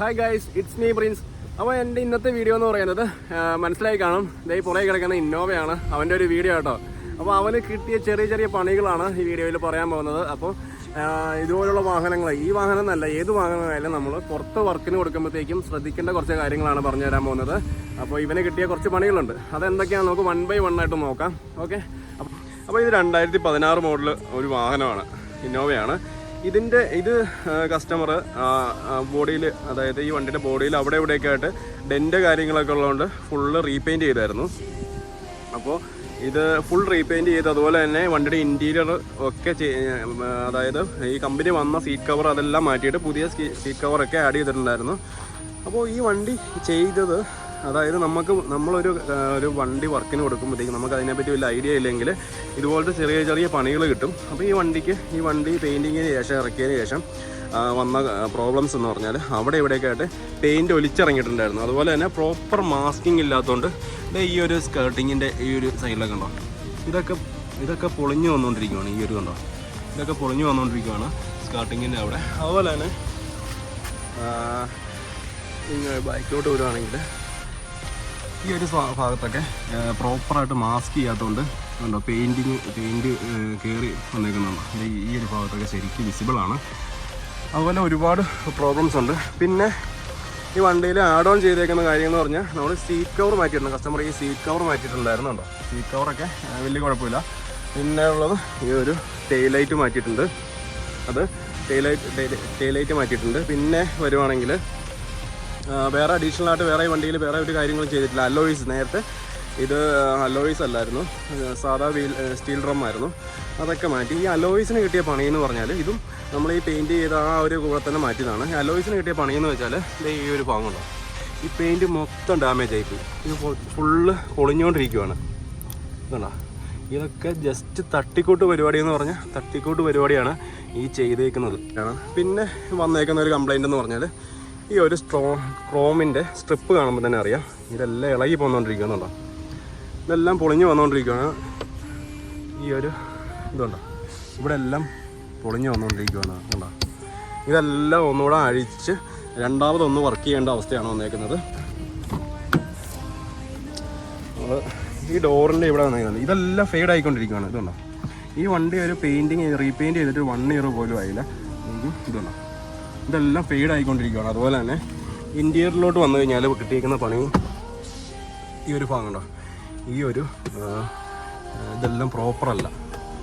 Hi guys it's me Prince അപ്പോൾ എന്റെ ഇന്നത്തെ വീഡിയോ എന്ന് പറയുന്നത് മനസ്സിലായി കാണും. ഈ പുറകെ കിടക്കുന്ന ഇന്നോവയാണ് അവന്റെ ഒരു വീഡിയോ കേട്ടോ. അപ്പോൾ അവന് കിട്ടിയ ചെറിയ ചെറിയ പണികളാണ് ഈ വീഡിയോയിൽ പറയാൻ പോകുന്നത്. അപ്പോൾ ഇതുപോലുള്ള വാഹനങ്ങൾ ഈ വാഹനം എന്നല്ല ഏത് വാഹനമായാലും നമ്മൾ പുറത്ത് വർക്കിന് കൊടുക്കുമ്പോഴത്തേക്കും ശ്രദ്ധിക്കേണ്ട കുറച്ച് കാര്യങ്ങളാണ് പറഞ്ഞു തരാൻ പോകുന്നത്. അപ്പോൾ ഇവന് കിട്ടിയ കുറച്ച് പണികളുണ്ട്. അതെന്തൊക്കെയാണെന്ന് നമുക്ക് വൺ ബൈ വൺ ആയിട്ട് നോക്കാം. ഓക്കെ അപ്പോൾ ഇത് രണ്ടായിരത്തി പതിനാറ് മോഡൽ ഒരു വാഹനമാണ് ഇന്നോവയാണ്. ഇതിന്റെ ഇത് കസ്റ്റമർ ബോഡിയിൽ അതായത് ഈ വണ്ടിയുടെ ബോഡിയിൽ അവിടെ ഇവിടെയൊക്കെ ആയിട്ട് ഡെന്റ് കാര്യങ്ങളൊക്കെ ഉള്ളതുകൊണ്ട് ഫുള്ള് റീപെയിന്റ് ചെയ്തായിരുന്നു. അപ്പോൾ ഇത് ഫുൾ റീപെയിന്റ് ചെയ്ത് അതുപോലെ തന്നെ വണ്ടിയുടെ ഇന്റീരിയർ ഒക്കെ അതായത് ഈ കമ്പനി വന്ന സീറ്റ് കവർ അതെല്ലാം മാറ്റിയിട്ട് പുതിയ സീറ്റ് കവറൊക്കെ ആഡ് ചെയ്തിട്ടുണ്ടായിരുന്നു. അപ്പോൾ ഈ വണ്ടി ചെയ്തത് അതായത് നമുക്ക് നമ്മളൊരു ഒരു വണ്ടി വർക്കിന് കൊടുക്കുമ്പോഴത്തേക്കും നമുക്ക് അതിനെപ്പറ്റി വലിയ ഐഡിയ ഇല്ലെങ്കിൽ ഇതുപോലത്തെ ചെറിയ ചെറിയ പണികൾ കിട്ടും. അപ്പോൾ ഈ വണ്ടിക്ക് ഈ വണ്ടി പെയിന്റിങ്ങിന് ശേഷം ഇറക്കിയതിന് ശേഷം വന്ന പ്രോബ്ലംസ് എന്ന് പറഞ്ഞാൽ അവിടെ ഇവിടെയൊക്കെ ആയിട്ട് പെയിന്റ് ഒലിച്ചിറങ്ങിയിട്ടുണ്ടായിരുന്നു. അതുപോലെ തന്നെ പ്രോപ്പർ മാസ്കിംഗ് ഇല്ലാത്തതുകൊണ്ട് ഈ ഒരു സ്കേർട്ടിങ്ങിന്റെ ഈ ഒരു സൈഡിലൊക്കെ ഉണ്ടോ ഇതൊക്കെ ഇതൊക്കെ പൊളിഞ്ഞു വന്നുകൊണ്ടിരിക്കുകയാണ് ഈ ഒരു കണ്ടോ? ഇതൊക്കെ പൊളിഞ്ഞു വന്നുകൊണ്ടിരിക്കുകയാണ് സ്കേർട്ടിങ്ങിന്റെ അവിടെ. അതുപോലെ തന്നെ ബാക്കിലോട്ട് വരുവാണെങ്കിൽ ഈ ഒരു ഭാഗത്തൊക്കെ പ്രോപ്പറായിട്ട് മാസ്ക് ചെയ്യാത്തതുകൊണ്ട് ഉണ്ടോ പെയിന്റിങ് പെയിന്റ് കയറി വന്നേക്കുന്നുണ്ട് ഈ ഒരു ഭാഗത്തൊക്കെ ശരിക്കും വിസിബിളാണ് അതുപോലെ ഒരുപാട് പ്രോബ്ലംസ് ഉണ്ട്. പിന്നെ ഈ വണ്ടിയിൽ ആഡ് ഓൺ ചെയ്തേക്കുന്ന കാര്യം എന്ന് പറഞ്ഞാൽ നമ്മൾ സീറ്റ് കവർ മാറ്റിയിട്ടുണ്ട്. കസ്റ്റമർ ഈ സീറ്റ് കവർ മാറ്റിയിട്ടുണ്ടായിരുന്നു കേട്ടോ. സീറ്റ് കവറൊക്കെ വലിയ കുഴപ്പമില്ല. പിന്നെ ഉള്ളത് ഈ ഒരു ടെയിൽ ലൈറ്റ് മാറ്റിയിട്ടുണ്ട്. അത് ടെയിൽ ലൈറ്റ് ടെയിൽ ലൈറ്റ് മാറ്റിയിട്ടുണ്ട്. പിന്നെ വരുവാണെങ്കിൽ വേറെ അഡീഷണൽ ആയിട്ട് വേറെ വണ്ടിയിൽ വേറെ ഒരു കാര്യങ്ങളും ചെയ്തിട്ടില്ല. അലോയിസ് നേരത്തെ. ഇത് അലോയിസ് അല്ലായിരുന്നു. സാധാ വീൽ സ്റ്റീൽ ഡ്രം ആയിരുന്നു. അതൊക്കെ മാറ്റി. ഈ അലോയിസിന് കിട്ടിയ പണി എന്ന് പറഞ്ഞാൽ ഇതും നമ്മൾ ഈ പെയിന്റ് ചെയ്ത ആ ഒരു കൂടെ തന്നെ മാറ്റിയതാണ്. അലോയിസിന് കിട്ടിയ പണി എന്ന് വെച്ചാൽ ഇതേ ഈ ഒരു ഭാഗമുണ്ടോ ഈ പെയിന്റ് മൊത്തം ഡാമേജ് ആയിപ്പോയി ഇത് ഫുള്ള് പൊളിഞ്ഞുകൊണ്ടിരിക്കുവാണ് ഇതുണ്ടോ? ഇതൊക്കെ ജസ്റ്റ് തട്ടിക്കൂട്ട് പരിപാടി എന്ന് പറഞ്ഞാൽ തട്ടിക്കൂട്ട് പരിപാടിയാണ് ഈ ചെയ്തേക്കുന്നത്. പിന്നെ വന്നേക്കുന്ന ഒരു കംപ്ലൈന്റ് എന്ന് പറഞ്ഞാൽ ഈ ഒരു സ്ട്രോ ക്രോമിന്റെ സ്ട്രിപ്പ് കാണുമ്പോൾ തന്നെ അറിയാം. ഇതെല്ലാം ഇളകി പോന്നുകൊണ്ടിരിക്കുന്നുണ്ടോ ഇതെല്ലാം പൊളിഞ്ഞു വന്നുകൊണ്ടിരിക്കുകയാണ് ഈ ഒരു ഇതുണ്ടോ? ഇവിടെ എല്ലാം പൊളിഞ്ഞു വന്നുകൊണ്ടിരിക്കുകയാണ് കണ്ടോ? ഇതെല്ലാം ഒന്നുകൂടെ അഴിച്ച് രണ്ടാമതൊന്ന് വർക്ക് ചെയ്യേണ്ട അവസ്ഥയാണ് വന്നേക്കുന്നത്. ഈ ഡോറിന്റെ ഇവിടെ വന്നേക്കുന്നത്. ഇതെല്ലാം ഫെയ്ഡ് ആയിക്കൊണ്ടിരിക്കുകയാണ് ഇതുണ്ടോ? ഈ വണ്ടി ഒരു പെയിന്റിങ് റീപെയിന്റ് ചെയ്തിട്ട് വൺ ഇയർ പോലും ആയില്ല. ഇതുണ്ടോ? ഇതെല്ലാം ഫെയ്ഡ് ആയിക്കൊണ്ടിരിക്കുകയാണ് അതുപോലെ തന്നെ ഇന്റീരിയറിലോട്ട് വന്നു കഴിഞ്ഞാൽ കിട്ടിയിരിക്കുന്ന പണി ഈ ഒരു ഭാഗം ഉണ്ടോ ഈ ഒരു ഇതെല്ലാം പ്രോപ്പറല്ല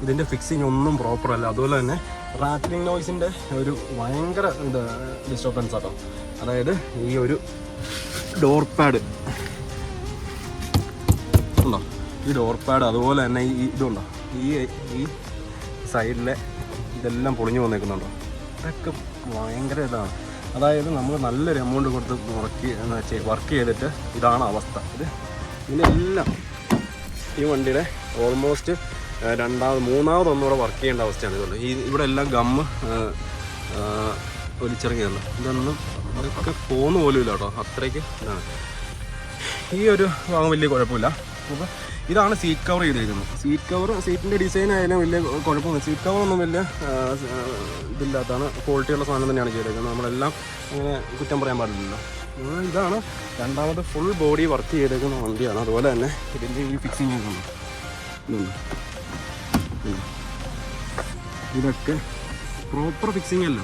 ഇതിന്റെ ഫിക്സിങ് ഒന്നും പ്രോപ്പറല്ല അതുപോലെ തന്നെ റാറ്റ്ലിംഗ് നോയ്സിന്റെ ഒരു ഭയങ്കര ഇത് ഡിസ്റ്റർബൻസ് ആട്ടോ. അതായത് ഈ ഒരു ഡോർ പാഡ് ഉണ്ടോ? ഈ ഡോർ പാഡ് അതുപോലെ തന്നെ ഈ ഇതുണ്ടോ? ഈ ഈ സൈഡിലെ ഇതെല്ലാം പൊളിഞ്ഞു വന്നേക്കുന്നുണ്ടോ? ഇതൊക്കെ ഭയങ്കര ഇതാണ്. അതായത് നമ്മൾ നല്ലൊരു എമൗണ്ട് കൊടുത്ത് വർക്ക് വർക്ക് ചെയ്തിട്ട് ഇതാണ് അവസ്ഥ. ഇത് ഇതിനെല്ലാം ഈ വണ്ടിയുടെ ഓൾമോസ്റ്റ് രണ്ടാമത് മൂന്നാമത് ഒന്നുകൂടെ വർക്ക് ചെയ്യേണ്ട അവസ്ഥയാണ് ഇതുകൊണ്ട് ഈ ഇവിടെ എല്ലാം ഗമ്മ് ഒലിച്ചിറങ്ങിയതാണ് ഇതൊന്നും ഇതൊക്കെ പോകുന്ന പോലും ഇല്ല കേട്ടോ. അത്രയ്ക്ക് ഇതാണ്. ഈ ഒരു ഭാഗം വലിയ കുഴപ്പമില്ല. അപ്പോൾ ഇതാണ് സീറ്റ് കവർ ചെയ്തേക്കുന്നത്. സീറ്റ് കവർ സീറ്റിന്റെ ഡിസൈൻ ആയാലും വലിയ കുഴപ്പമൊന്നും സീറ്റ് കവർ ഒന്നും വലിയ ഇതില്ലാത്തതാണ് ക്വാളിറ്റി ഉള്ള ക്വാളിറ്റിയുള്ള സാധനം തന്നെയാണ് ചെയ്തേക്കുന്നത്. നമ്മളെല്ലാം അങ്ങനെ കുറ്റം പറയാൻ പാടില്ലല്ലോ. ഇതാണ് രണ്ടാമത് ഫുൾ ബോഡി വർക്ക് ചെയ്തേക്കുന്ന വണ്ടിയാണ്. അതുപോലെ തന്നെ ഇതിന്റെ ഈ ഫിക്സിങ്. ഇതൊക്കെ പ്രോപ്പർ ഫിക്സിങ് അല്ല.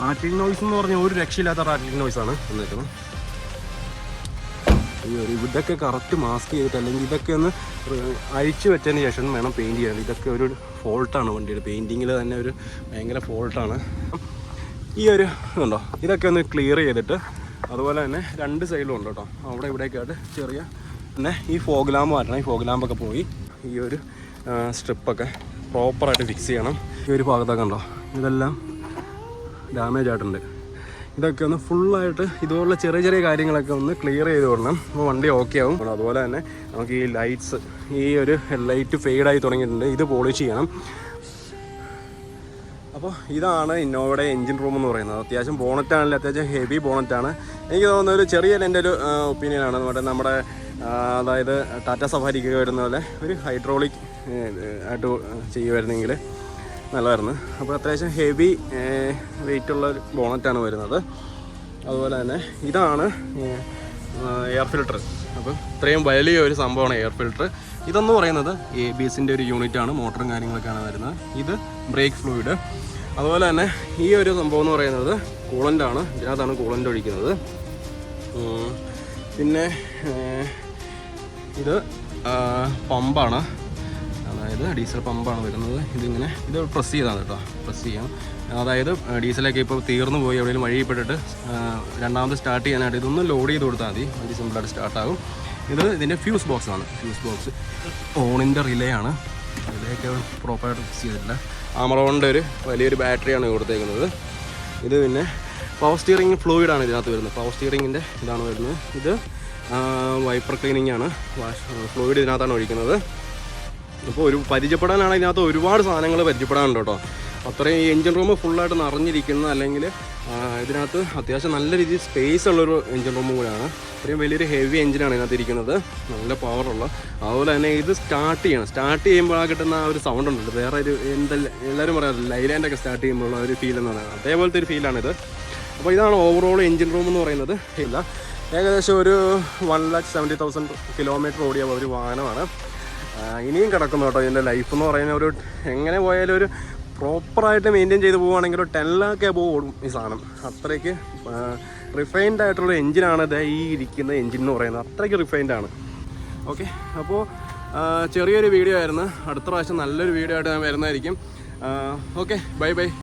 റാറ്റിംഗ് നോയ്സ് എന്ന് പറഞ്ഞാൽ ഒരു രക്ഷയില്ലാത്ത റാറ്റിംഗ് നോയ്സാണ് വന്നേക്കുന്നത്. ഒരു ഇതൊക്കെ കറക്റ്റ് മാസ്ക് ചെയ്തിട്ട് അല്ലെങ്കിൽ ഇതൊക്കെ ഒന്ന് അഴിച്ചു വെച്ചതിന് ശേഷം വേണം പെയിന്റ് ചെയ്യാൻ. ഇതൊക്കെ ഒരു ഫോൾട്ടാണ് വണ്ടിയുടെ. പെയിന്റിങ്ങിൽ തന്നെ ഒരു ഭയങ്കര ഫോൾട്ടാണ് ഈ ഒരു ഇതുണ്ടോ? ഇതൊക്കെ ഒന്ന് ക്ലിയർ ചെയ്തിട്ട് അതുപോലെ തന്നെ രണ്ട് സൈഡിലും ഉണ്ട് കേട്ടോ. അവിടെ ഇവിടെയൊക്കെ ആയിട്ട് ചെറിയ പിന്നെ ഈ ഫോഗ് ലാമ്പ് മാറ്റണം. ഈ ഫോഗ് ലാമ്പൊക്കെ പോയി ഈ ഒരു സ്ട്രിപ്പൊക്കെ പ്രോപ്പറായിട്ട് ഫിക്സ് ചെയ്യണം. ഈ ഒരു ഭാഗത്തൊക്കെ ഉണ്ടോ? ഇതെല്ലാം ഡാമേജ് ആയിട്ടുണ്ട്. ഇതൊക്കെ ഒന്ന് ഫുള്ളായിട്ട് ഇതുപോലുള്ള ചെറിയ ചെറിയ കാര്യങ്ങളൊക്കെ ഒന്ന് ക്ലിയർ ചെയ്ത് വിടണം അപ്പോൾ വണ്ടി ഓക്കെ ആവും. അതുപോലെ തന്നെ നമുക്ക് ഈ ലൈറ്റ്സ് ഈ ഒരു ലൈറ്റ് ഫെയ്ഡായി തുടങ്ങിയിട്ടുണ്ട്. ഇത് പോളിഷ് ചെയ്യണം. അപ്പോൾ ഇതാണ് ഇന്നോവയുടെ എൻജിൻ റൂം എന്ന് പറയുന്നത്. അത്യാവശ്യം ബോണറ്റ് ആണെങ്കിൽ അത്യാവശ്യം ഹെവി ബോണറ്റ് ആണ്. എനിക്ക് തോന്നുന്ന ഒരു ചെറിയ എന്റെ ഒരു ഒപ്പീനിയനാണ് നമ്മുടെ നമ്മുടെ അതായത് ടാറ്റ സഫാരിക്ക് വരുന്ന പോലെ ഒരു ഹൈഡ്രോളിക് ആയിട്ട് ചെയ്യുമായിരുന്നെങ്കിൽ നല്ലതായിരുന്നു. അപ്പോൾ അത്യാവശ്യം ഹെവി വെയിറ്റ് ഉള്ള ഒരു ബോണറ്റാണ് വരുന്നത്. അതുപോലെ തന്നെ ഇതാണ് എയർ ഫിൽട്ടർ അപ്പം ഇത്രയും വലിയ ഒരു സംഭവമാണ് എയർ ഫിൽട്ടർ ഇതെന്ന് പറയുന്നത് എ ബി എസിന്റെ ഒരു യൂണിറ്റാണ് മോട്ടറും കാര്യങ്ങളൊക്കെയാണ് വരുന്നത്. ഇത് ബ്രേക്ക് ഫ്ലൂയിഡ് അതുപോലെ തന്നെ ഈ ഒരു സംഭവം എന്ന് പറയുന്നത് കൂളന്റാണ് ഇതിനകത്താണ് കൂളന്റ് ഒഴിക്കുന്നത്. പിന്നെ ഇത് പമ്പാണ് അതായത് ഡീസൽ പമ്പാണ് വരുന്നത്. ഇതിങ്ങനെ ഇത് പ്രസ് ചെയ്താണ് കേട്ടോ പ്രസ് ചെയ്യാം. അതായത് ഡീസലൊക്കെ ഇപ്പോൾ തീർന്നു പോയി എവിടെയെങ്കിലും വഴിയിൽപ്പെട്ടിട്ട് ആ, രണ്ടാമത് സ്റ്റാർട്ട് ചെയ്യാനായിട്ട് ഇതൊന്ന് ലോഡ് ചെയ്ത് കൊടുത്താൽ മതി. വളരെ സിമ്പിളായിട്ട് സ്റ്റാർട്ടാകും ഇത് ഇതിന്റെ ഫ്യൂസ് ബോക്സ് ആണ്. ഫ്യൂസ് ബോക്സ് ഓണിന്റെ റിലേ ആണ്. റിലേക്ക് പ്രോപ്പറായിട്ട് ഫിക്സ് ചെയ്തിട്ടില്ല. ആമറോണിന്റെ ഒരു വലിയൊരു ബാറ്ററിയാണ് കൊടുത്തേക്കുന്നത്. ഇത് പിന്നെ പവർ സ്റ്റിയറിംഗ് ഫ്ലൂയിഡാണ് ഇതിനകത്ത് വരുന്നത്. പവർ സ്റ്റിയറിങ്ങിന്റെ ഇതാണ് വരുന്നത്. ഇത് വൈപ്പർ ക്ലീനിങ് ആണ്. വാഷ് ഫ്ലൂയിഡ് ഇതിനകത്താണ് ഒഴിക്കുന്നത്. അപ്പോൾ ഒരു പരിചയപ്പെടാനാണ് ഇതിനകത്ത് ഒരുപാട് സാധനങ്ങൾ പരിചയപ്പെടാനുണ്ട് കേട്ടോ. അത്രയും ഈ എഞ്ചിൻ റൂം ഫുള്ളായിട്ട് നിറഞ്ഞിരിക്കുന്ന അല്ലെങ്കിൽ ഇതിനകത്ത് അത്യാവശ്യം നല്ല രീതിയിൽ സ്പേസ് ഉള്ളൊരു എഞ്ചിൻ റൂമും കൂടെയാണ്. അത്രയും വലിയൊരു ഹെവി എഞ്ചിനാണ് ഇതിനകത്ത് ഇരിക്കുന്നത്. നല്ല പവറുള്ള അതുപോലെ തന്നെ ഇത് സ്റ്റാർട്ട് ചെയ്യണം. സ്റ്റാർട്ട് ചെയ്യുമ്പോൾ ആ കിട്ടുന്ന ആ ഒരു സൗണ്ട് ഉണ്ടല്ലോ. വേറെ ഒരു എന്താ എല്ലാവരും പറയാറില്ല? ലൈലാൻഡ് ഒക്കെ സ്റ്റാർട്ട് ചെയ്യുമ്പോൾ ഒരു ഫീൽ എന്ന് പറയുന്നത് അതേപോലത്തെ ഒരു ഫീലാണിത് അപ്പോൾ ഇതാണ് ഓവറോൾ എഞ്ചിൻ റൂം എന്ന് പറയുന്നത്. ഇല്ല. ഏകദേശം ഒരു one lakh seventy thousand kilometre ഓടിയ ഒരു വാഹനമാണ്. ഇനിയും കിടക്കുന്നു കേട്ടോ ഇതിന്റെ ലൈഫ് എന്ന് പറയുന്ന ഒരു എങ്ങനെ പോയാലും ഒരു പ്രോപ്പറായിട്ട് മെയിന്റെയിൻ ചെയ്ത് പോവുകയാണെങ്കിൽ ഒരു ടെൻ ലാക്ക് പോകും ഓടും ഈ സാധനം. അത്രയ്ക്ക് റിഫൈൻഡ് ആയിട്ടുള്ള എഞ്ചിനാണ് ഇത് ഈ ഇരിക്കുന്ന എഞ്ചിൻ എന്ന് പറയുന്നത്. അത്രയ്ക്ക് റിഫൈൻഡ് ആണ്. ഓക്കെ അപ്പോൾ ചെറിയൊരു വീഡിയോ ആയിരുന്നു. അടുത്ത പ്രാവശ്യം നല്ലൊരു വീഡിയോ ആയിട്ട് ഞാൻ വരുന്നതായിരിക്കും. Okay bye bye